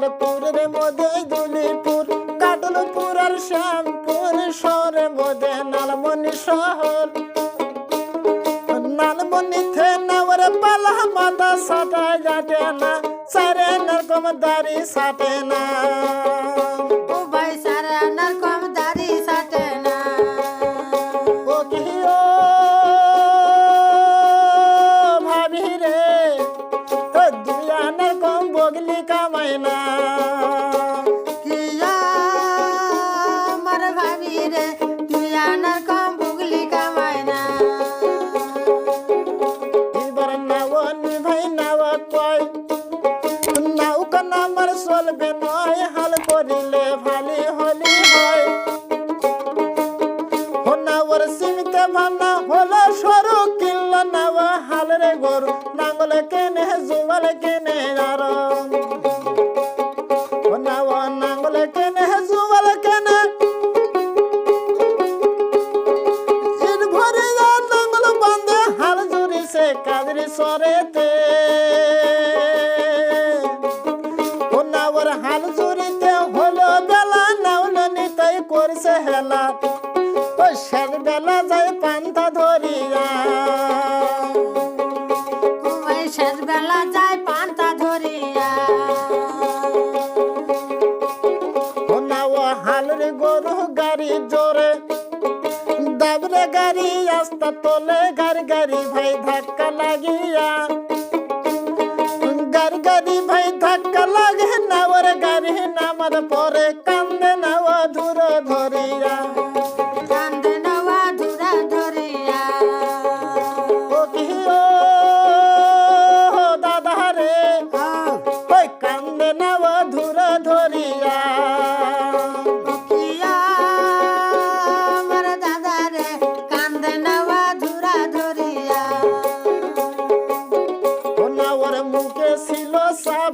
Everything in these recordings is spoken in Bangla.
সরপুরের মধ্যে দুলিপুর কাটলপুর আর শ্যামপুর শহরের মধ্যে নালমণি শহর। নালমণিতে নাওয়ার পালা মাথা সাটা গাটে না, সারে নরকম দাড়ি সাটে না। চলবে হাল করিলে ভালি হলি হয়। নাওয়ার সীমিতে ভাবনা হলো সরু কিনল নাও হাল রে গরু কেনে, জুয়াল কেনে আর। নাও নাঙ্গল কেনে, জুয়াল কেনে। ভরে নাঙ্গল বান্ধে হাল জুড়িছে কাজরি সরেতে। করছে হেলা ও শেষ বেলা যায় পান্তা ধরিয়া। উভয় শেষ বেলা যায় পান্তা ধরিয়া। ও নাও হাল রে গরু গাড়ি জোরে। দাবরে গাড়ি, আস্তা তোলে গাড়ি গাড়ি ভাই ধাক্কা লাগিয়া। গাড়ি গাড়ি ভাই ধাক্কা লাগে নাওর গাড়ি নামার পরে কান্দে নাও ধুর ধরিয়া।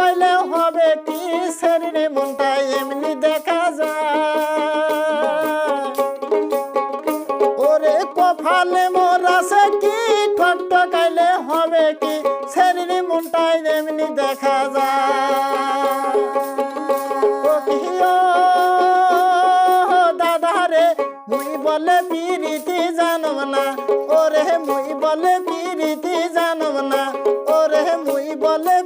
ঠকাইলে হবে কি? শরীরে মনটা এমনি দেখা যায়। ওরে কপালে মোরাছে কি? ঠক ঠকাইলে হবে কি? শরীরে মনটা এমনি দেখা যায়। কি দাদা রে, মুই বলে পিরিতি জানব না। ওরে মুই বলে পিরিতি জানব না। ওরে মুই বলে